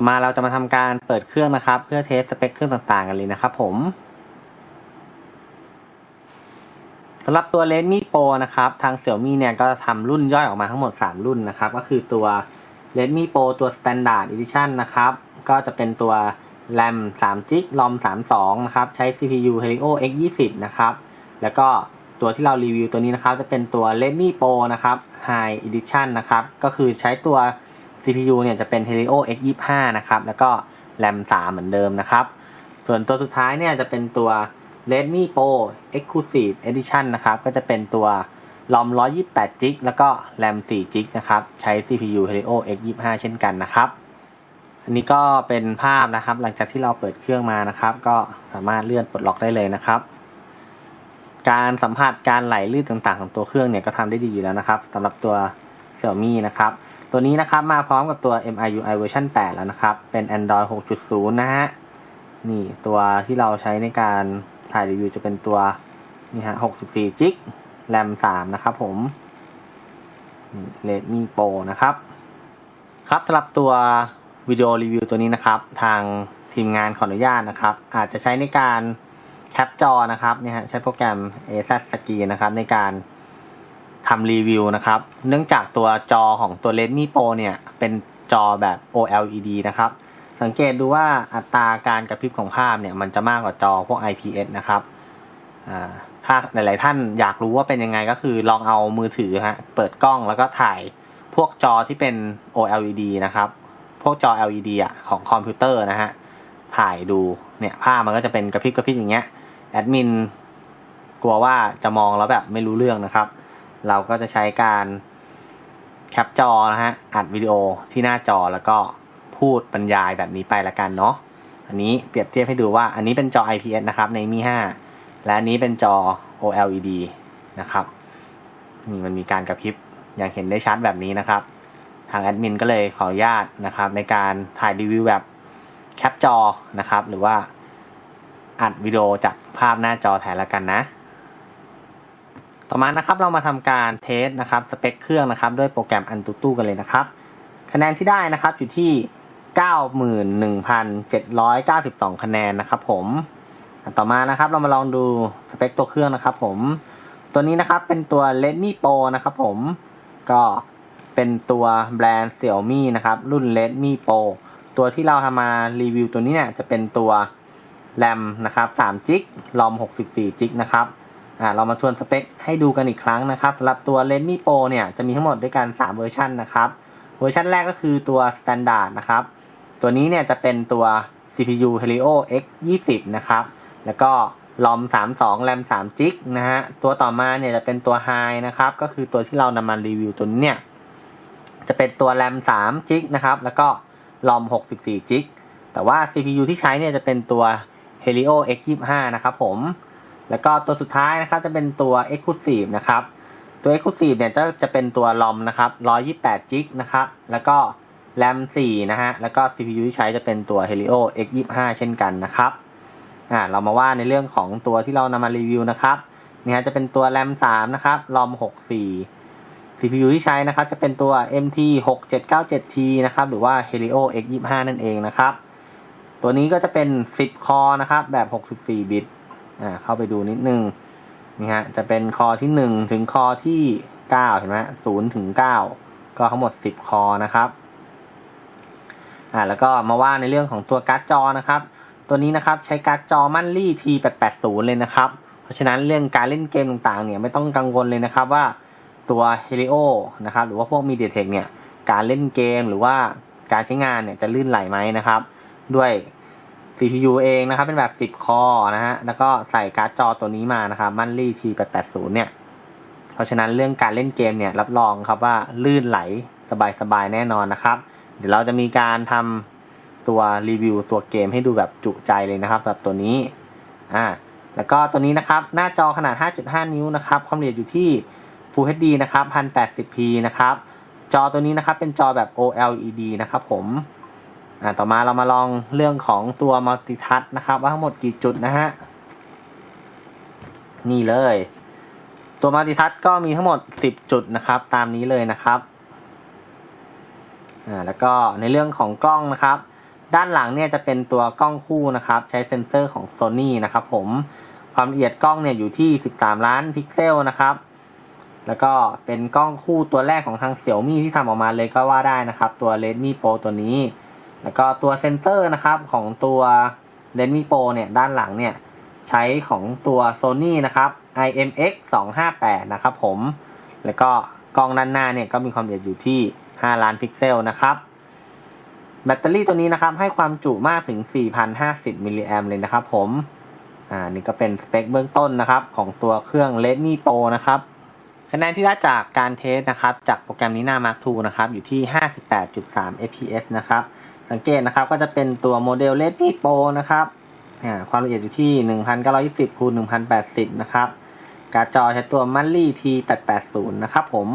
ต่อมาเราจะมาทำการเปิดเครื่องนะครับ เพื่อเทสสเปคเครื่องต่างๆกันเลยนะครับผมสำหรับตัว Redmi Pro นะครับทาง Xiaomi เนี่ยก็ทำรุ่นย่อยออกมาทั้งหมด 3 รุ่นนะครับ ก็คือตัว Redmi Pro ตัว Standard Edition นะครับ ก็จะเป็นตัว RAM 3 g ROM 32 นะครับ ใช้ CPU Helio X20 นะครับ แล้วก็ตัวที่เรารีวิวตัวนี้นะครับ จะเป็นตัว Redmi Pro นะครับ High Edition นะครับ ก็คือใช้ตัว CPU เนี่ยจะเป็น Helio X25 นะครับ แล้วก็ RAM 3เหมือนเดิมนะครับ ส่วนตัวสุดท้ายเนี่ยจะเป็นตัว Redmi Pro Exclusive Edition นะครับ ก็จะเป็นตัว ROM 128 g b แล้วก็ RAM 4 g b นะครับ ใช้ CPU Helio X25 เช่นกันนะครับ อันนี้ก็เป็นภาพนะครับ หลังจากที่เราเปิดเครื่องมานะครับ ก็สามารถเลื่อนปลดล็อกได้เลยนะครับ การสัมผัสการไหลลื่นต่างๆ ของตัวเครื่องเนี่ยก็ทำได้ดีอยู่แล้วนะครับสำหรับตัว Xiaomi นะครับ ตัวนี้นะครับมาพร้อมกับตัว MIUI เวอร์ชัน8 แล้วนะครับ เป็น Android 6.0 นะฮะ นี่ตัวที่เราใช้ในการถ่ายรีวิวจะเป็นตัว นี่ฮะ 64 g b RAM 3นะครับผม Redmi Pro นะครับ ครับสำหรับตัววิดีโอรีวิวตัวนี้นะครับ ทางทีมงานขออนุญาตนะครับ อาจจะใช้ในการแคปจอนะครับเนี่ยฮะ ใช้โปรแกรม AZ Screen นะครับในการ ทำรีวิวนะครับ เนื่องจากตัวจอของตัว Redmi Pro เนี่ย เป็นจอแบบ OLED นะครับ สังเกตดูว่าอัตราการกระพริบของภาพเนี่ย มันจะมากกว่าจอพวก IPS นะครับอ่าถ้าหลาย ๆ ท่านอยากรู้ว่าเป็นยังไงก็คือลองเอามือถือฮะ เปิดกล้องแล้วก็ถ่ายพวกจอที่เป็น OLED นะครับ พวกจอ LED อะของคอมพิวเตอร์นะฮะ ถ่ายดูเนี่ยภาพมันก็จะเป็นกระพริบกระพริบอย่างเงี้ย แอดมินกลัวว่าจะมองแล้วแบบไม่รู้เรื่องนะครับ เราก็จะใช้การแคปจอนะฮะ อัดวิดีโอที่หน้าจอแล้วก็พูดบรรยายแบบนี้ไปละกันเนาะ อันนี้เปรียบเทียบให้ดูว่าอันนี้เป็นจอ IPS นะครับใน Mi 5และอันนี้เป็นจอ OLED นะครับ นี่มันมีการกระพริบอย่างเห็นได้ชัดแบบนี้นะครับ ทางแอดมินก็เลยขออนุญาตนะครับในการถ่ายรีวิวแบบแคปจอนะครับ หรือว่าอัดวิดีโอจากภาพหน้าจอแทนละกันนะ ต่อมานะครับเรามาทำการเทสนะครับสเปคเครื่องนะครับด้วยโปรแกรม Antutu กันเลยนะครับ คะแนนที่ได้นะครับอยู่ที่ 91,792 คะแนนนะครับผมต่อมานะครับเรามาลองดูสเปคตัวเครื่องนะครับผมตัวนี้นะครับเป็นตัว Redmi Pro นะครับผมก็เป็นตัวแบรนด์ Xiaomi นะครับรุ่น Redmi Pro ตัวที่เราทำมารีวิวตัวนี้เนี่ยจะเป็นตัว RAM นะครับ3 g b ROM 64 g b นะครับ อ่าเรามาทวนสเปคให้ดูกันอีกครั้งนะครับสำหรับตัว Redmi Pro เนี่ยจะมีทั้งหมดด้วยกัน 3 เวอร์ชันนะครับเวอร์ชันแรกก็คือตัว Standard นะครับ ตัวนี้เนี่ยจะเป็นตัว CPU Helio X20 นะครับ แล้วก็ ROM 32 RAM 3 g b นะฮะ ตัวต่อมาเนี่ยจะเป็นตัว High นะครับ ก็คือตัวที่เรานำมารีวิวตัวนี้เนี่ย จะเป็นตัว RAM 3 g b นะครับ แล้วก็ ROM 64 g b แต่ว่า CPU ที่ใช้เนี่ยจะเป็นตัว Helio X25 นะครับผม แล้วก็ตัวสุดท้ายนะครับจะเป็นตัว Exclusive นะครับ ตัว Exclusive เนี่ยจะจะเป็นตัว ROM นะครับ128 g b นะครับ แล้วก็ RAM 4 นะฮะ แล้วก็ CPU ที่ใช้จะเป็นตัว Helio X25 เช่นกันนะครับ อ่า เรามาว่าในเรื่องของตัวที่เรานำมารีวิวนะครับนี่ฮะจะเป็นตัว RAM 3 นะครับ ROM 64 CPU ที่ใช้นะครับจะเป็นตัว MT 6797T นะครับ หรือว่า Helio X25 นั่นเองนะครับ ตัวนี้ก็จะเป็น 10 คอนะครับ แบบ 64 บิต อ่าเข้าไปดูนิดนึงนี่ฮะจะเป็นคอที่ 1 ถึงคอที่ 9 เห็นไหม0ถึง 9 ก็ทั้งหมด 10 คอนะครับอ่าแล้วก็มาว่าในเรื่องของตัวการ์ดจอนะครับ ตัวนี้นะครับใช้การ์ดจอมั่นลี่ T880 เลยนะครับ เพราะฉะนั้นเรื่องการเล่นเกมต่างๆเนี่ยไม่ต้องกังวลเลยนะครับว่าตัว Helio นะครับหรือว่าพวก MediaTek เนี่ยการเล่นเกมหรือว่าการใช้งานเนี่ยจะลื่นไหลไหมนะครับ ด้วย CPU เองนะครับ เป็นแบบ 10 คอนะฮะ แล้วก็ใส่การ์ดจอตัวนี้มานะครับมันลี่ T880 เนี่ย เพราะฉะนั้นเรื่องการเล่นเกมเนี่ย รับรองครับว่าลื่นไหลสบายๆ แน่นอนนะครับ เดี๋ยวเราจะมีการทำตัวรีวิวตัวเกมให้ดูแบบจุใจเลยนะครับแบบตัวนี้ อ่า แล้วก็ตัวนี้นะครับ หน้าจอขนาด 5.5 นิ้วนะครับ ความละเอียดอยู่ที่ Full HD นะครับ 1080p นะครับ จอตัวนี้นะครับเป็นจอแบบ OLED นะครับผม อ่าต่อมาเรามาลองเรื่องของตัวมัลติทัชนะครับ ว่าทั้งหมดกี่จุดนะฮะ นี่เลย ตัวมัลติทัชก็มีทั้งหมด 10 จุดนะครับ ตามนี้เลยนะครับอ่าแล้วก็ในเรื่องของกล้องนะครับ ด้านหลังเนี่ยจะเป็นตัวกล้องคู่นะครับ ใช้เซ็นเซอร์ของ Sony นะครับผมความละเอียดกล้องเนี่ยอยู่ที่ 13 ล้านพิกเซลนะครับแล้วก็เป็นกล้องคู่ตัวแรกของทาง Xiaomi ที่ทำออกมาเลยก็ว่าได้นะครับ ตัว Redmi Pro ตัวนี้ แล้วก็ตัวเซนเซอร์นะครับของตัว Redmi Pro เนี่ยด้านหลังเนี่ยใช้ของตัว Sony นะครับ IMX 258นะครับผม แล้วก็กล้องด้านหน้าเนี่ยก็มีความละเอียดอยู่ที่ 5 ล้านพิกเซลนะครับ แบตเตอรี่ตัวนี้นะครับให้ความจุมากถึง 4,050 มิลลิแอมเลยนะครับผม อ่า นี่ก็เป็นสเปคเบื้องต้นนะครับ ของตัวเครื่อง Redmi Pro นะครับคะแนนที่ได้จากการเทสนะครับ จากโปรแกรมนี้หน้า Mark II นะครับ อยู่ที่ 58.3 fps นะครับ สังเกตนะครับก็จะเป็นตัวโมเดลเลดพีโปนะครับความละเอียดอยู่ที่ 1920คูณ1080 นะครับ การ์ดจอใช้ตัวมัลลี่ที880 นะครับผม